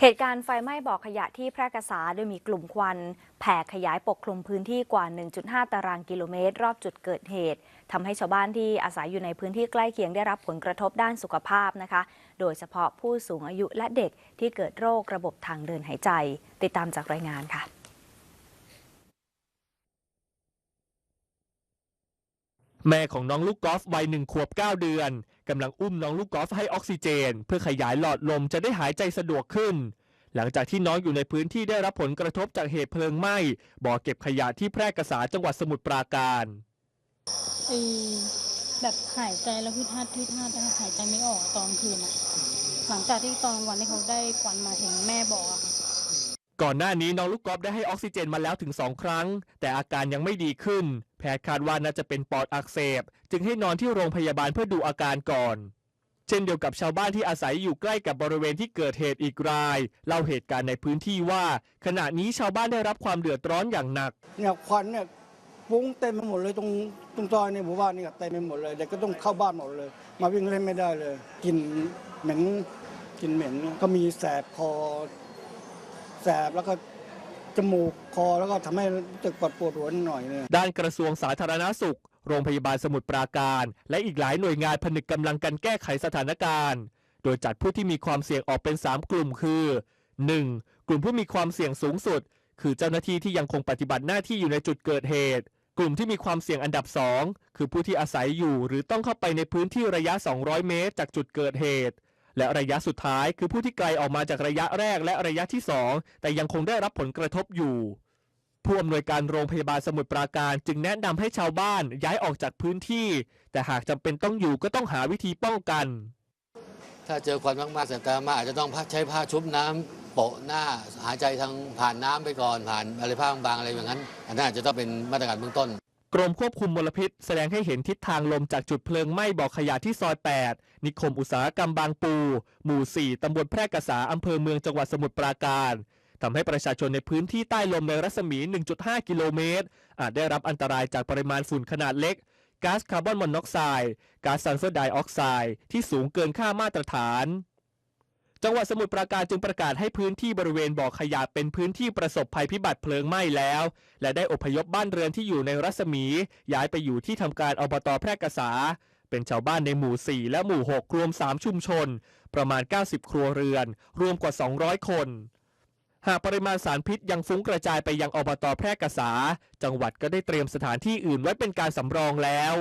เหตุการณ์ไฟไหม้บ่อขยะที่แพร่กษาโดยมีกลุ่มควัน แผ่ขยายปกคลุมพื้นที่กว่า 1.5 ตารางกิโลเมตร รอบจุดเกิดเหตุทำให้ชาวบ้านที่อาศัยอยู่ในพื้นที่ใกล้เคียงได้รับผลกระทบด้านสุขภาพนะคะ โดยเฉพาะผู้สูงอายุและเด็กที่เกิดโรคระบบทางเดินหายใจ ติดตามจากรายงานค่ะแม่ของน้องลูกกอล์ฟวัยหนึ่งขวบ 9 เดือน กำลังอุ้มน้องลูกกอล์ฟให้ออกซิเจน เพื่อขยายหลอดลมจะได้หายใจสะดวกขึ้น หลังจากที่น้องอยู่ในพื้นที่ได้รับผลกระทบจากเหตุเพลิงไหม้บ่อเก็บขยะที่แพร่กษาจังหวัดสมุทรปราการไอแบบหายใจแล้วพืดฮาดพืดฮาดนะคะหายใจไม่ออกตอนคืนอะหลังจากที่ตอนวันที่เขาได้ควันมาถึงแม่บอกอะ ก่อนหน้านี้น้องลูกกอล์ฟได้ให้ออกซิเจนมาแล้วถึง 2 ครั้ง แต่อาการยังไม่ดีขึ้น แพทย์คาดว่าน่าจะเป็นปอดอักเสบ จึงให้นอนที่โรงพยาบาลเพื่อดูอาการก่อน เช่นเดียวกับชาวบ้านที่อาศัยอยู่ใกล้กับบริเวณที่เกิดเหตุอีกราย เล่าเหตุการณ์ในพื้นที่ว่า ขณะนี้ชาวบ้านได้รับความเดือดร้อนอย่างหนักเนี่ยควันเนี่ยฟุ้งเต็มไปหมดเลยตรงตรงซอยในหมู่บ้านนี่ก็เต็มไปหมดเลยเด็กก็ต้องเข้าบ้านหมดเลย มาวิ่งเล่นไม่ได้เลยกลินเหม็นกลินเหม็นก็มีแสบคอ สบแล้วก็จมูกคอแล้วก็ทำให้รู้สึกปวดปวดหัวนหน่อยเนี่ยด้านกระทรวงสาธารณาสุข โรงพยาบาลสมุทรปราการ และอีกหลายหน่วยงานผนึกกำลังกันแก้ไขสถานการณ์ โดยจัดผู้ที่มีความเสี่ยงออกเป็น 3 กลุ่มคือ 1. กลุ่มผู้มีความเสี่ยงสูงสุด คือเจ้าหน้าที่ที่ยังคงปฏิบัติหน้าที่อยู่ในจุดเกิดเหตุ กลุ่มที่มีความเสี่ยงอันดับ 2 คือผู้ที่อาศัยอยู่ หรือต้องเข้าไปในพื้นที่ระยะ 200 เมตร จากจุดเกิดเหตุ และระยะสุดท้ายคือผู้ที่ไกลออกมาจากระยะแรกและระยะที่ 2 แต่ยังคงได้รับผลกระทบอยู่ผู้อำนวยการโรงพยาบาลสมุทรปราการจึงแนะนำให้ชาวบ้านย้ายออกจากพื้นที่ แต่หากจำเป็นต้องอยู่ก็ต้องหาวิธีป้องกัน ถ้าเจอควันมากๆสร็จแต่มาอาจจะต้องใช้ผ้าชุบน้ำโปะหน้าหายใจทางผ่านน้ำไปก่อนผ่านอะไรผ้าบางๆอะไรอย่างนั้น อันนั้นอาจจะต้องเป็นมาตรการเบื้องต้น กรมควบคุมมลพิษแสดงให้เห็นทิศทางลมจากจุดเพลิงไหม้บ่อขยะที่ซอย 8 นิคมอุตสาหกรรมบางปู หมู่ 4 ตำบลแพร่กษาอำเภอเมืองจังหวัดสมุทรปราการทำให้ประชาชนในพื้นที่ใต้ลมในรัศมี 1.5 กิโลเมตร อาจได้รับอันตรายจากปริมาณฝุ่นขนาดเล็กก๊าซคาร์บอนมอนอกไซด์ก๊าซซัลเฟอร์ไดออกไซด์ที่สูงเกินค่ามาตรฐาน จังหวัดสมุทรปราการจึงประกาศให้พื้นที่บริเวณบ่อขยะเป็นพื้นที่ประสบภัยพิบัติเพลิงไหม้แล้ว และได้อพยพบ้านเรือนที่อยู่ในรัศมี ย้ายไปอยู่ที่ทำการอบตแพร่กษา เป็นชาวบ้านในหมู่ 4 และหมู่ 6 รวม 3 ชุมชน ประมาณ 90 ครัวเรือน รวมกว่า 200 คน หากปริมาณสารพิษยังฟุ้งกระจายไปยังอบตแพร่กษา จังหวัดก็ได้เตรียมสถานที่อื่นไว้เป็นการสำรองแล้ว